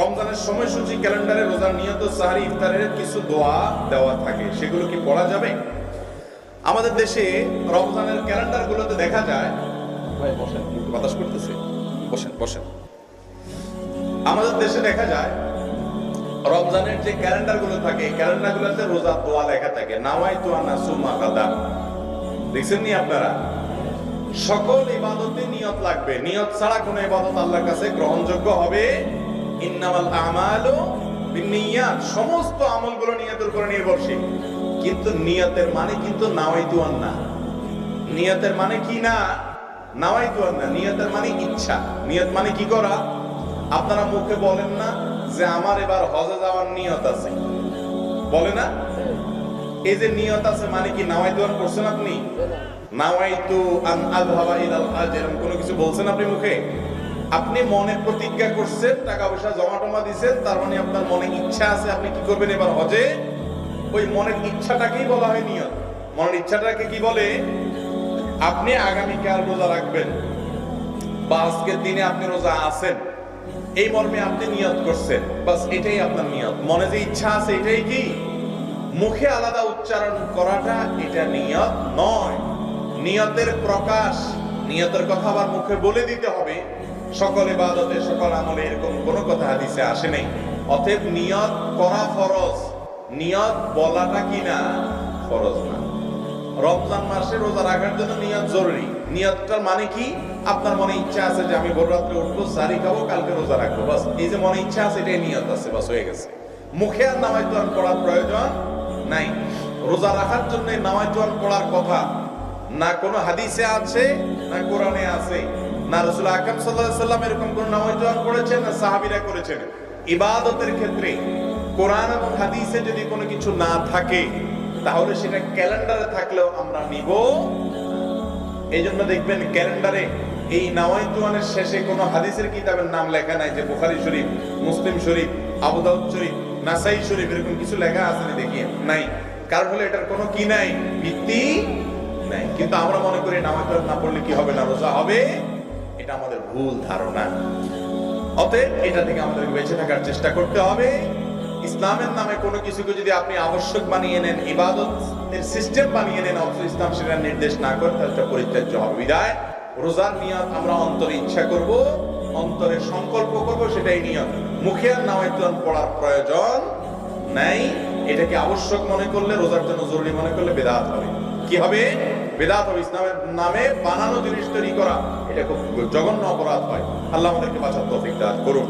রমজানের সময়সূচি, ক্যালেন্ডারে রোজার নিয়ত, সাহারি, ইফতারের কিছু দোয়া দেওয়া থাকে। সেগুলো কি পড়া যাবে? আমাদের দেশে রমজানের ক্যালেন্ডারগুলোতে দেখা যায় বাতাস করতেছে। বসেন বসেন। আমাদের দেশে দেখা যায়, রমজানের যে ক্যালেন্ডারগুলো থাকে ক্যালেন্ডার গুলোতে রোজা দোয়া লেখা থাকে। নাওয়াই তো আনা সুমা কাদা। দেখছেন আপনারা? সকল ইবাদতে নিয়ত লাগবে। নিয়ত ছাড়া কোনো ইবাদত আল্লাহর কাছে গ্রহণযোগ্য হবে নির্ভরশীল কিন্তু মানে কিন্তু মানে কি না? মানে ইচ্ছা। মানে কি করা? আপনারা মুখে বলেন না যে আমার এবার হজে যাওয়ার নিয়ত আছে। বলে না? এই যে নিয়ত আছে মানে কি নাওয়াইতু আন করছেন আপনি? নাওয়াইতু আন আযহাবা ইলাল হাজ এরকম কোনো কিছু বলছেন আপনি মুখে? আপনি মনে প্রতিজ্ঞা করছেন টাকা পয়সা জমা টমা দিচ্ছেন তার মানে আপনার মনে ইচ্ছা আছে আপনি কি করবেন এবার হজে? ওই মনের ইচ্ছাটাকেই বলা হয় নিয়ত। মনের ইচ্ছাটাকে কি বলে? আপনি আগামীকাল রোজা রাখবেন, বা আজকের দিনে আপনি রোজা আছেন, এই মর্মে আপনি নিয়ত করছেন, বাস এটাই আপনার নিয়ত। মনে যে ইচ্ছা আছে এটাই কি? মুখে আলাদা উচ্চারণ করাটা এটা নিয়ত নয়। নিয়তের প্রকাশ, নিয়তের কথা আবার মুখে বলে দিতে হবে সকল ইবাদতে সকল আমলে এরকম কোনো কথা হাদিসে আসে নাই। অতএব নিয়ত করা ফরজ। নিয়ত বলাটা কি না ফরজ না। রমজান মাসে রোজা রাখার জন্য নিয়ত জরুরি। নিয়তটার মানে কি? আপনার মনে ইচ্ছা আছে যে আমি ভোর রাত্রে উঠবো সারি খাব, কালকে রোজা রাখব, বাস। এই যে মনে ইচ্ছা আছে, এটাই নিয়ত আছে, বাস, হয়ে গেছে। মুখে আর নামাজ দোয়ান পড়ার প্রয়োজন নাই। রোজা রাখার জন্য নামাজ দোয়ান পড়ার কথা। না কোনো হাদিসে আছে, না কোরআনে আছে। না, রসুল সাল্লাম এরকম কোন নামাজ করেছেন, না সাহাবীরা করেছেন? ইবাদতের ক্ষেত্রে কোরআন এবং হাদিসে যদি কোনো কিছু না থাকে, তাহলে সেটা ক্যালেন্ডারে থাকলেও আমরা নিব। এই জন্য দেখবেন ক্যালেন্ডারে এই নাওয়াইতুয়ানের শেষে কোনো হাদিসের কিতাবের নাম লেখা নাই যে বুখারী শরীফ, মুসলিম শরীফ, আবু দাউদ শরীফ, নাসাই শরীফ এরকম কিছু লেখা আছে দেখি নাই। কারণ হলো এটার কোনো কি নাই? ভিত্তি নাই। কিন্তু আমরা মনে করি নামাজুয়ান না পড়লে কি হবে না? রোজা হবে? এটা আমাদের ভুল ধারণা। অতএব এটা থেকে আমাদের বেঁচে থাকার চেষ্টা করতে হবে। ইসলামের নামে কোনো কিছুকে যদি আপনি আবশ্যক বানিয়ে নেন ইবাদত এর সিস্টেম বানিয়ে নেন, অথচ ইসলাম সেটা নির্দেশ না করে, তাহলে পরিত্যাজ্য হবে। বিদায়। রোজার নিয়ত আমরা অন্তরে ইচ্ছা করব, অন্তরে সংকল্প করব, সেটাই নিয়ত। মুখে আর নামায়তন পড়ার প্রয়োজন নাই। এটাকে আবশ্যক মনে করলে, রোজার জন্য জরুরি মনে করলে বেদাত হবে। কি হবে? বেদাত ইসলামের নামে বানানো জিনিস তৈরি করা, এটা খুব জঘন্য অপরাধ হয়। আল্লাহ আমাদেরকে বাঁচার তফিক দান করুন।